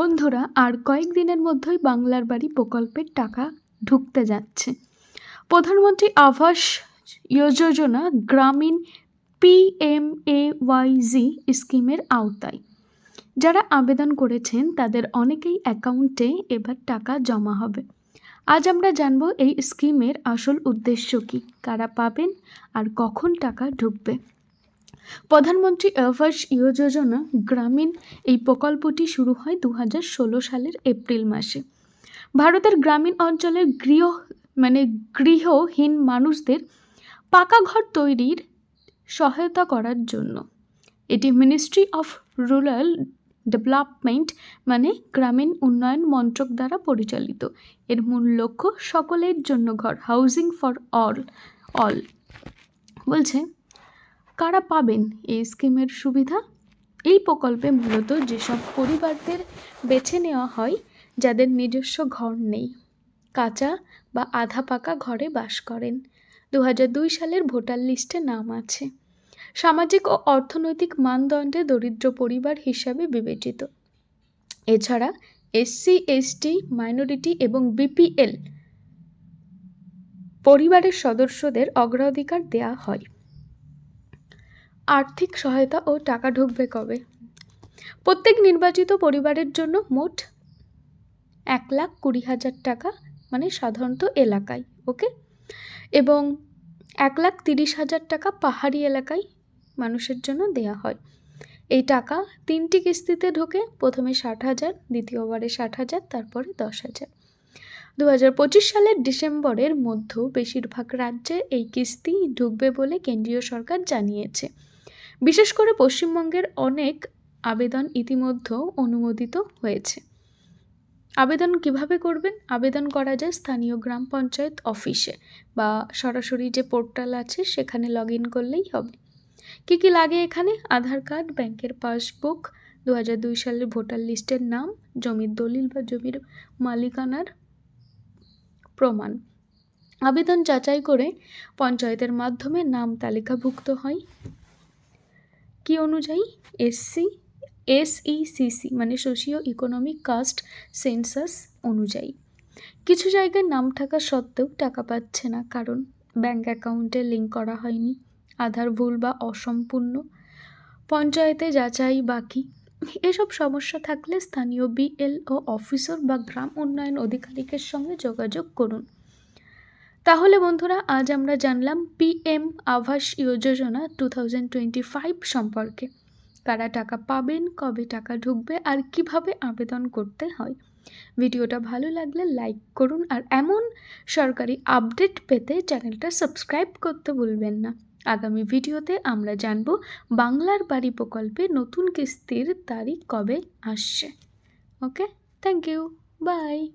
বন্ধুরা, আর কয়েকদিনের মধ্যেই বাংলার বাড়ি প্রকল্পের টাকা ঢুকতে যাচ্ছে। প্রধানমন্ত্রী আবাস যোজনা গ্রামীণ পিএমএওয়াইজি স্কিমের আওতায়। যারা আবেদন করেছেন, তাদের অনেকেই অ্যাকাউন্টে এবার টাকা জমা হবে। আজ আমরা জানব এই স্কিমের আসল উদ্দেশ্য কী, কারা পাবেন আর কখন টাকা ঢুকবে। প্রধানমন্ত্রী আবাস যোজনা গ্রামীণ এই প্রকল্পটি শুরু হয় দু সালের এপ্রিল মাসে। ভারতের গ্রামীণ অঞ্চলের গৃহ মানে গৃহহীন মানুষদের পাকা ঘর তৈরির সহায়তা করার জন্য। এটি মিনিস্ট্রি অফ রুরাল ডেভেলপমেন্ট মানে গ্রামীণ উন্নয়ন মন্ত্রক দ্বারা পরিচালিত। এর মূল লক্ষ্য সকলের জন্য ঘর হাউজিং ফর অল অল বলছে কারা পাবেন এই স্কিমের সুবিধা? এই প্রকল্পে মূলত যেসব পরিবারদের বেছে নেওয়া হয়, যাদের নিজস্ব ঘর নেই, কাঁচা বা আধা পাকা ঘরে বাস করেন। দু দুই সালের ভোটার লিস্টে নাম আছে। সামাজিক ও অর্থনৈতিক মানদণ্ডে দরিদ্র পরিবার হিসাবে বিবেচিত। এছাড়া এসসি এসটি মাইনরিটি এবং বিপিএল পরিবারের সদস্যদের অগ্রাধিকার দেয়া হয়। আর্থিক সহায়তা ও টাকা ঢুকবে কবে? প্রত্যেক নির্বাচিত পরিবারের জন্য মোট এক লাখ কুড়ি হাজার টাকা মানে সাধারণত এলাকায়, ওকে? এবং এক লাখ তিরিশ হাজার টাকা পাহাড়ি এলাকায় মানুষের জন্য দেয়া হয়। এই টাকা তিনটি কিস্তিতে ঢোকে, প্রথমে ষাট হাজার, দ্বিতীয়বারে ষাট হাজার, তারপরে দশ হাজার। দু হাজার পঁচিশ সালের ডিসেম্বরের মধ্য বেশিরভাগ রাজ্যে এই কিস্তি ঢুকবে বলে কেন্দ্রীয় সরকার জানিয়েছে। বিশেষ করে পশ্চিমবঙ্গের অনেক আবেদন ইতিমধ্যে অনুমোদিত হয়েছে। আবেদন কীভাবে করবেন? আবেদন করা যায় স্থানীয় গ্রাম পঞ্চায়েত অফিসে বা সরাসরি যে পোর্টাল আছে সেখানে লগ ইন করলেই হবে। কী কী লাগে এখানে? আধার কার্ড, ব্যাংকের পাসবুক দু হাজার দুই সালের ভোটার লিস্টের নাম, জমির দলিল বা জমির মালিকানার প্রমাণ। আবেদন যাচাই করে পঞ্চায়েতের মাধ্যমে নাম তালিকাভুক্ত হয়। কি অনুযায়ী? এসসি এসইসিসি মানে সোশিও ইকোনমিক কাস্ট সেন্সাস অনুযায়ী। কিছু জায়গায় নাম থাকা সত্ত্বেও টাকা পাচ্ছে না, কারণ ব্যাঙ্ক অ্যাকাউন্টে লিঙ্ক করা হয়নি। আধার ভুল বা অসম্পূর্ণ। পঞ্চায়েতে যাচাই বাকি। এসব সমস্যা থাকলে স্থানীয় বিএলও অফিসার বা গ্রাম উন্নয়ন আধিকারিকের সঙ্গে যোগাযোগ করুন। তাহলে বন্ধুরা, আজ আমরা জানলাম PM Awas Yojana two thousand twenty five সম্পর্কে। কারা টাকা পাবেন, কবে টাকা ঢুকবে, আর কীভাবে আবেদন করতে হয়? ভিডিওটা ভালো লাগলে লাইক করুন, আর এমন সরকারি আপডেট পেতে চ্যানেলটা সাবস্ক্রাইব করতে ভুলবেন না। আগামী ভিডিওতে আমরা জানব বাংলার বাড়ি প্রকল্পে নতুন কিস্তির তারিখ কবে আসছে। Okay, thank you, bye.